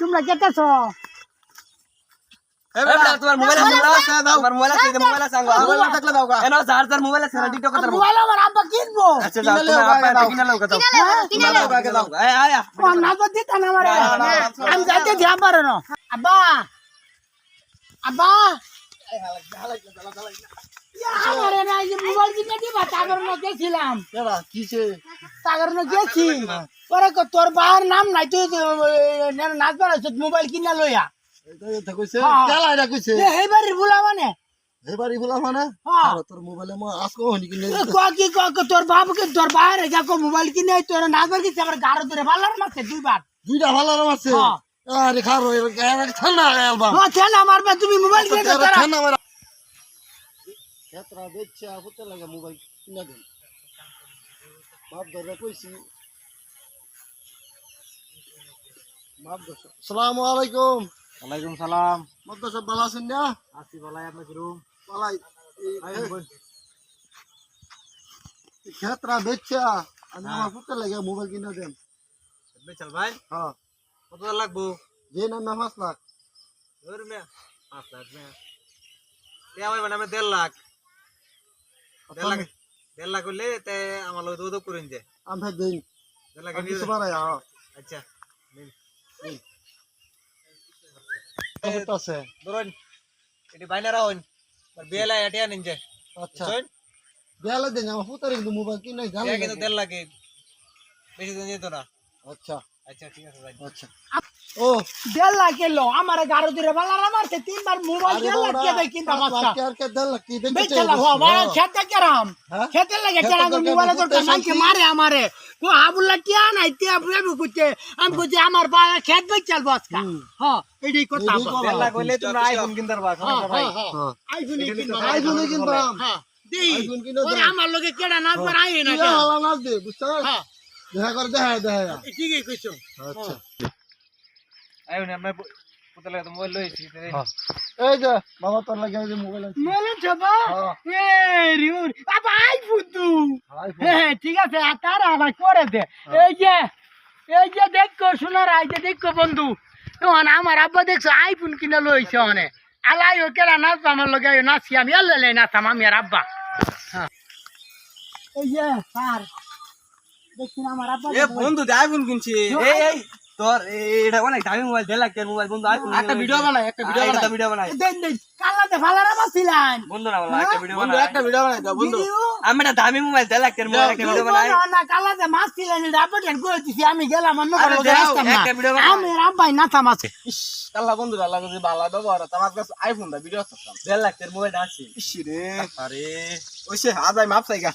তোমরা কেটেছো। আব্বা আচ্ছা আব্বা। মোবাইল কিনে দিবা তাগর গেছিলাম তাগর গেছি কো তোর বাবার নাম নাই তুই নাচ বাড়াইছ মোবাইল কিনা লইয়া হ্যাঁ। হেবারি বুলা মানে? এবারই বলা মানে? হ্যাঁ। তোর মোবাইলে মো আজকে হনি কিনে ক কি ক ক তোর বাবুকে তোর বাইরে যা কো মোবাইল কিনে তোর নাচ বার গেছে আমার গাড়ো ধরে বালার মারছে দুইবার। দুইটা ভালো রাম আছে হ্যাঁ। আরে খারো এর ঠান্ডা আলবা ও ছেলে আমার তুমি মোবাইল কিনে দাও ঠান্ডা মারা। ক্ষেত্রা দেখছে হতে লাগে মোবাইল কিনা দেন। বাপ ধরে কইছি আসসালামু আলাইকুম। ওয়ালাইকুম সালাম। মদ্দ সব ভালো আছেন না? আসি বলাই আপনি কিরম পালাই ক্ষেত্রা দেখছে আমি আমার পুতে লাগে মোবাইল কিনা দেন। বেচাল ভাই হ্যাঁ। কত লাগবো? যে নামে পাঁচ লাখ। ধর মে 5 লাখ মে তে আমার মানে দেড় লাখ। দেড় লাখ দেড় লাখ হলে তে আমার লোক দুধ করেন যে। আমি দিন। দেড় লাখ আর কিছু বাড়াই হ্যাঁ। আচ্ছা আছে ধরুন এটি বাইনারা হন বিয়েলা এটিয়া নিন যে। আচ্ছা। বেলা দিন আমার পুতারে কিন্তু মোবাইল কিনে এটা কিন্তু দেড় লাগে বেশি দিন যেত না। আচ্ছা। আচ্ছা ঠিক আছে ভাই আচ্ছা। ও দেড় লাখ এলো। আমার গাড়ো বালার তিনবার মোবাইল দেড় লাখ কে দেয় খেতে কেরাম? খেতে লাগে কেরাম খেতে মোবাইলে কেরাম, মাইকে মারে আমারে। ও আবুল্লা টিয়া নাই টিয়া বুড়াবু কুতে আমি কুতে আমার বাবা খেত বেচাল বসকা। হ্যাঁ এটাই কথা দেড় লাখ হলে তোমরা আইফোন কিনতে পারবা হ্যাঁ ভাই হ্যাঁ হ্যাঁ আইফোন কিনবা হ্যাঁ দেই। আইফোন কিনে ওরে দাও। আমার লগে কেডা নাচ বার আই না হ্যাঁ দেখা করে দেখা দেখা। ঠিকই কইছো। আচ্ছা। আইফোন আমি পুতলে লাগে তো মোবাইল লইছি হ্যাঁ। এই যে বাবা তোর লাগে যে মোবাইল আছে। মেলে ছবা? হ্যাঁ। এ রিউর বাবা আইফোন তু আইফোন হ্যাঁ ঠিক আছে আর তার আবার করে দে। এই যে এই যে দেখো শোনার এই যে দেখো বন্ধু। তখন আমার আব্বা দেখছ আইফোন কিনে লইছে অনে। আলাই ও কেলা নাচ আমার লগে আইও নাচি আমি এলে লে নাচাম আমি আর আব্বা। হ্যাঁ। এই যে স্যার। আব্বা এ বন্ধু দে আইফোন কিনছি। এই এই তোর এটা অনেক দামি মোবাইল দেড় লাখ মোবাইল। বন্ধু আইফোন একটা ভিডিও বানাই একটা ভিডিও একটা ভিডিও বানাই। দেন দেন কালাতে ফালারা বন্ধু না বলা একটা ভিডিও বন্ধু বানাই। একটা ভিডিও বানাই দাও বন্ধু। আমি একটা দামি মোবাইল দেড় লাখ মোবাইল একটা ভিডিও বানাই। না কালাতে মাছ ছিলেন রাবট করে দিছি আমি গেলাম অন্য আরে কারও রাস্তা না। একটা ভিডিও বানাও। আমি রাব্বাই নাচাম আছে ইস কাল্লা বন্ধু আল্লাহ যদি বালা ব্যবহার আমার কাছে আইফোন দা ভিডিও করতাম। দেড় লাখ মোবাইলটা আছে। ইস রে। আরে ওইসে আদাই মাপ চাইগা